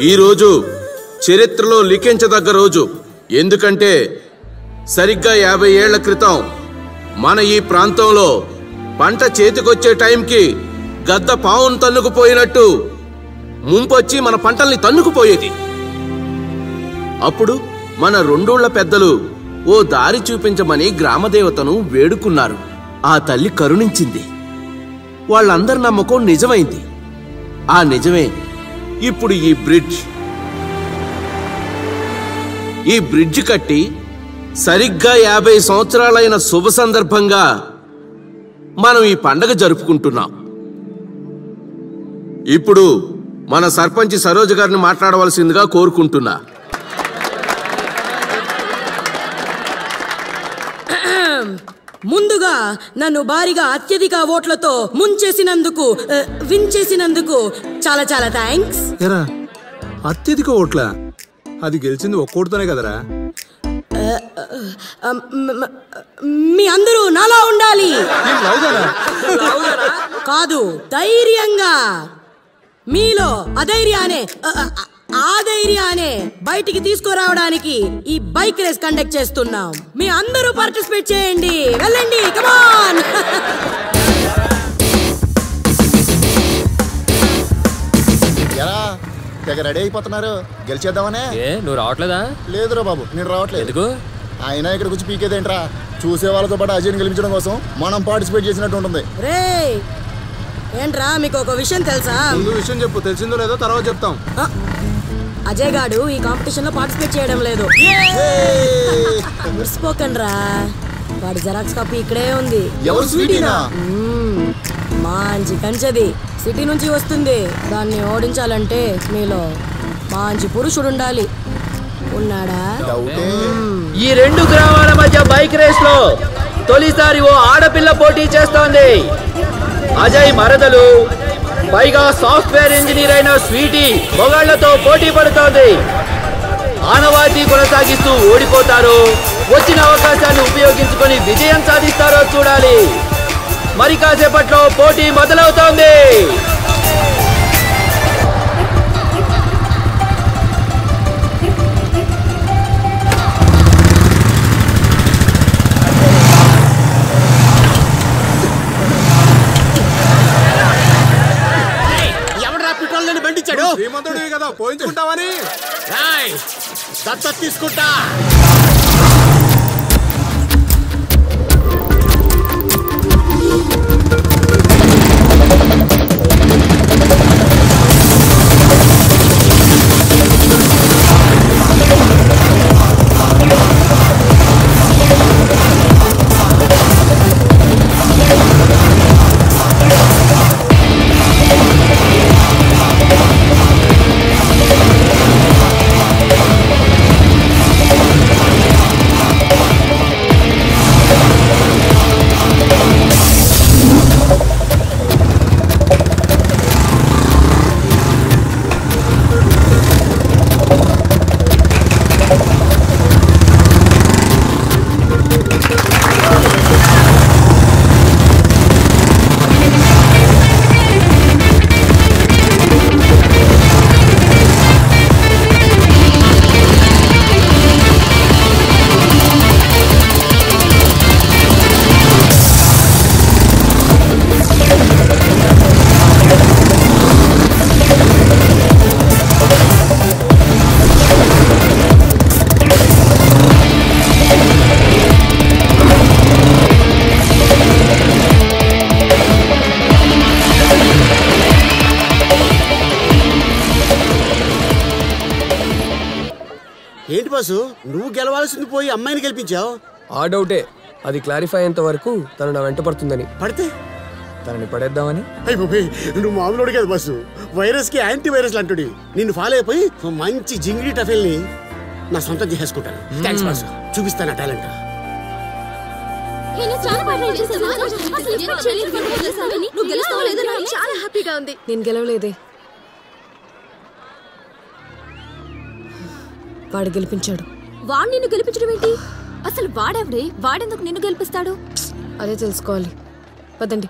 ఈరోజు చరిత్రలో లిఖించదగ్గ రోజు. ఎందుకంటే సరిగ్గా యాభై ఏళ్ళ క్రితం మన ఈ ప్రాంతంలో పంట చేతికొచ్చే టైంకి గద్ద పావును తన్నుకుపోయినట్టు ముంపొచ్చి మన పంటల్ని తన్నుకుపోయేది. అప్పుడు మన రెండోళ్ళ పెద్దలు ఓ దారి చూపించమని గ్రామదేవతను వేడుకున్నారు. ఆ తల్లి కరుణించింది. వాళ్ళందరి నమ్మకం నిజమైంది. ఆ నిజమే ఇప్పుడు ఈ బ్రిడ్జ్. ఈ బ్రిడ్జ్ కట్టి సరిగ్గా యాభై సంవత్సరాలైన శుభ సందర్భంగా మనం ఈ పండగ జరుపుకుంటున్నాం. ఇప్పుడు మన సర్పంచ్ సరోజ గారిని మాట్లాడవలసిందిగా కోరుకుంటున్నా. ముందుగా నన్ను భారీగా అత్యధిక ఓట్లతో ముంచేసినందుకు విన్ చాలా చాలా థ్యాంక్స్. ఎరా అత్యధిక ఓట్ల? అది గెలిచింది ఒక్కోటితోనే కదరా? మీ అందరూ నాలా ఉండాలి. కాదు ధైర్యంగా. మీలో అధైర్యానే ఆ, ధైర్యానే బయటికి తీసుకురావడానికి ఈ బైక్ రేస్ కండక్ట్ చేస్తున్నాం. మీ అందరూ పార్టిసిపేట్ చేయండి. వెళ్ళండి. కమాన్ ఎలా? తెగ రెడీ అయిపోతున్నారు. గెలిచేద్దామనే? ఏ నువ్వు రావట్లేదా? లేదురా బాబు నేను రావట్లేదు. ఎందుకు? ఆయన ఇక్కడికి వచ్చి పీకేదేంట్రా? చూసే వాళ్ళతో పాటు అజయ్ని గెలిపించడం కోసం మనం పార్టిసిపేట్ చేసినట్టు ఉంటుంది. రే ఏంట్రా మీకు ఒక విషయం తెలుసా? ముందు విషయం చెప్పు తెలిసిందో లేదో తర్వాత చెప్తాం. అజయ్ గాడు ఈ కాంపిటీషన్లో పార్టిసిపేట్ చేయడం లేదు. మురిసిపోకండి రా వాడి జెరాక్స్ కాపీ ఇక్కడే ఉంది. ఎవరు స్వీటీనా. మంచి కంచెది. సిటీ నుంచి వస్తుంది. దాన్ని ఓడించాలంటే మీలో మంచి పురుషుడు ఉండాలి ఉన్నాడా ఈ రెండు గ్రామాల మధ్య బైక్ రేస్లో తొలిసారి ఓ ఆడపిల్ల పోటీ చేస్తోంది. అజయ్ మరదలు. పైగా సాఫ్ట్వేర్ ఇంజనీర్ అయిన స్వీటీ మొగాళ్ళతో పోటీ పడుతోంది. ఆనవాయితీ కొనసాగిస్తూ ఓడిపోతారో. వచ్చిన అవకాశాన్ని ఉపయోగించుకొని విజయం సాధిస్తారో చూడాలి. మరి కాసేపట్లో పోటీ మొదలవుతోంది. కదా పోయించుకుంటావని? దత్త తీసుకుంటా. ఏంటి బాసు? నువ్వు గెలవాల్సింది పోయి అమ్మాయిని గెలిపించావు? ఆ డౌటే. అది క్లారిఫై అయ్యేంత వరకు తను నా వెంట పడుతుందని. పడితే? తనని పడేద్దామని? అయ్యి బాబోయ్, నువ్వు మామూలుడు కదా బస్సు వైరస్కి యాంటీ వైరస్ లాంటి నిన్ను ఫాలో అయిపోయి మంచి జింగిడి టఫెల్ని నా సొంతం చేసేసుకుంటాను. Thanks boss. చూపిస్తాను టాలెంట్ నేను చాలా వాడు గెలిపించాడు. వాడు నిన్ను గెలిపించడం ఏంటి? అసలు వాడెవడే? వాడెందుకు నిన్ను గెలిపిస్తాడు? అదే తెలుసుకోవాలి. పదండి.